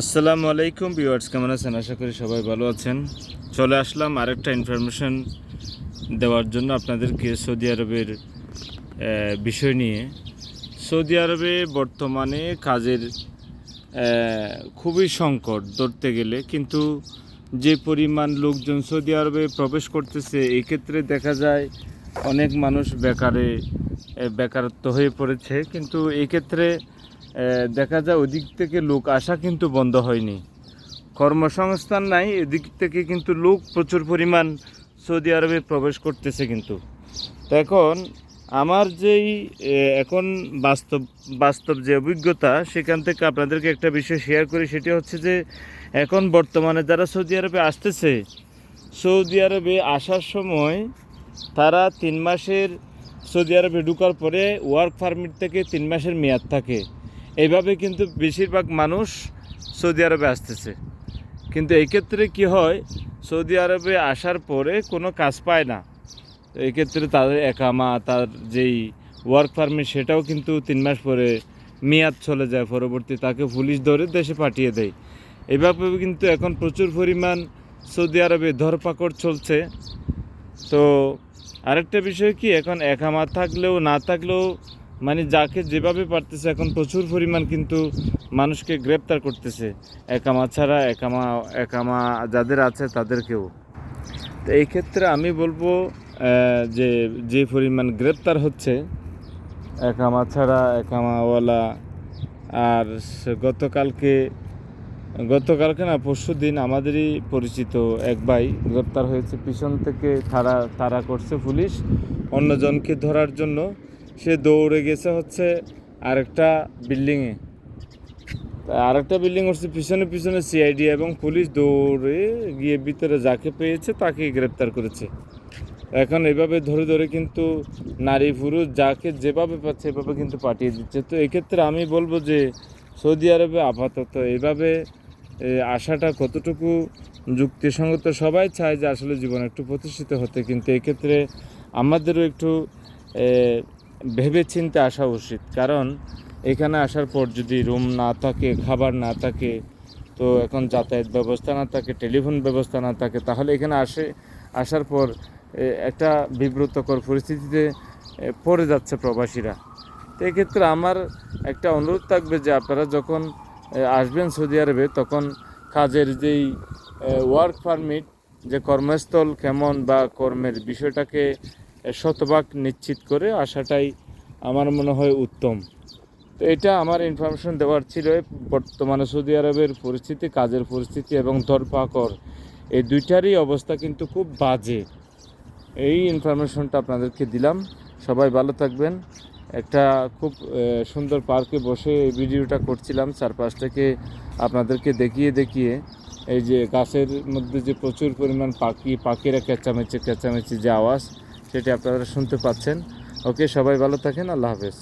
আসসালামু আলাইকুম ভিউয়ার্স, কেমন আছেন? আশা করি সবাই ভালো আছেন। চলে আসলাম আরেকটা ইনফরমেশন দেওয়ার জন্য আপনাদেরকে সৌদি আরবের বিষয় নিয়ে। সৌদি আরবে বর্তমানে কাজের খুবই সংকট ধরতে গেলে। কিন্তু যে পরিমাণ লোকজন সৌদি আরবে প্রবেশ করতেছে, এক্ষেত্রে দেখা যায় অনেক মানুষ বেকারে বেকারত্ব হয়ে পড়েছে। কিন্তু এই ক্ষেত্রে দেখা যায় ওদিক থেকে লোক আসা কিন্তু বন্ধ হয়নি। কর্মসংস্থান নাই, এদিক থেকে কিন্তু লোক প্রচুর পরিমাণ সৌদি আরবে প্রবেশ করতেছে কিন্তু। এখন আমার যেই এখন বাস্তব বাস্তব যে অভিজ্ঞতা, সেখান থেকে আপনাদেরকে একটা বিষয় শেয়ার করি, সেটি হচ্ছে যে, এখন বর্তমানে যারা সৌদি আরবে আসতেছে, সৌদি আরবে আসার সময় তারা তিন মাসের সৌদি আরবে ঢুকার পরে ওয়ার্ক পারমিট থেকে তিন মাসের মেয়াদ থাকে। এইভাবে কিন্তু বেশিরভাগ মানুষ সৌদি আরবে আসতেছে। কিন্তু এই ক্ষেত্রে কি হয়, সৌদি আরবে আসার পরে কোনো কাজ পায় না। তো এই ক্ষেত্রে তাদের একামা, তার যেই ওয়ার্ক পারমিট সেটাও কিন্তু তিন মাস পরে মেয়াদ চলে যায় পরবর্তী। তাকে পুলিশ ধরে দেশে পাঠিয়ে দেয়। এভাবে কিন্তু এখন প্রচুর পরিমাণ সৌদি আরবে ধরপাকড় চলছে। তো আরেকটা বিষয় কি, এখন একামা থাকলেও না থাকলেও মানে যাকে যেভাবে পারতেছে, এখন প্রচুর পরিমাণ কিন্তু মানুষকে গ্রেপ্তার করতেছে। একামা ছাড়া, একামা একামা যাদের আছে তাদেরকেও। তো এই ক্ষেত্রে আমি বলব যে যে পরিমাণ গ্রেপ্তার হচ্ছে, একামা ছাড়া, একামাওয়ালা, আর গতকালকে গতকালকে না, পরশু দিন আমাদেরই পরিচিত এক ভাই গ্রেপ্তার হয়েছে। পিছন থেকে তারা তারা করছে পুলিশ, অন্যজনকে ধরার জন্য। সে দৌড়ে গেছে হচ্ছে আরেকটা বিল্ডিংয়ে। আরেকটা বিল্ডিং হচ্ছে পিছনে পিছনে সিআইডি এবং পুলিশ দৌড়ে গিয়ে ভিতরে যাকে পেয়েছে তাকে গ্রেপ্তার করেছে। এখন এভাবে ধরে ধরে কিন্তু নারী, পুরুষ যাকে যেভাবে পাচ্ছে এভাবে কিন্তু পাঠিয়ে দিচ্ছে। তো এক্ষেত্রে আমি বলব যে সৌদি আরবে আপাতত এভাবে এ, আসাটা কতটুকু যুক্তিসঙ্গত? সবাই চায় যে আসলে জীবনে একটু প্রতিষ্ঠিত হতে কিন্তু এক্ষেত্রে আমাদেরও একটু ভেবে চিন্তে আসা উচিত। কারণ এখানে আসার পর যদি রুম না থাকে খাবার না থাকে তো এখন যাতায়াত ব্যবস্থা না থাকে টেলিফোন ব্যবস্থা না থাকে তাহলে এখানে আসে আসার পর একটা বিব্রতকর পরিস্থিতিতে পড়ে যাচ্ছে প্রবাসীরা। তো এক্ষেত্রে আমার একটা অনুরোধ থাকবে যে আপনারা যখন আসবেন সৌদি আরবে, তখন কাজের যেই ওয়ার্ক পারমিট যে কর্মস্থল কেমন বা কর্মের বিষয়টাকে শতভাগ নিশ্চিত করে আসাটাই আমার মনে হয় উত্তম। তো এটা আমার ইনফরমেশন দেওয়ার ছিল বর্তমানে সৌদি আরবের পরিস্থিতি, কাজের পরিস্থিতি এবং ধরপাকড়। এই দুইটারই অবস্থা কিন্তু খুব বাজে। এই ইনফরমেশনটা আপনাদেরকে দিলাম। সবাই ভালো থাকবেন। একটা খুব সুন্দর পার্কে বসে এই ভিডিওটা করছিলাম। চারপাশটাকে আপনাদেরকে দেখিয়ে দেখিয়ে এই যে গাছের মধ্যে যে প্রচুর পরিমাণ পাখি, পাখিরা চেঁচামেচি ক্যাঁচামেচি যে আওয়াজ, সেটি আপনারা শুনতে পাচ্ছেন। ওকে, সবাই ভালো থাকেন, আল্লাহ হাফেজ।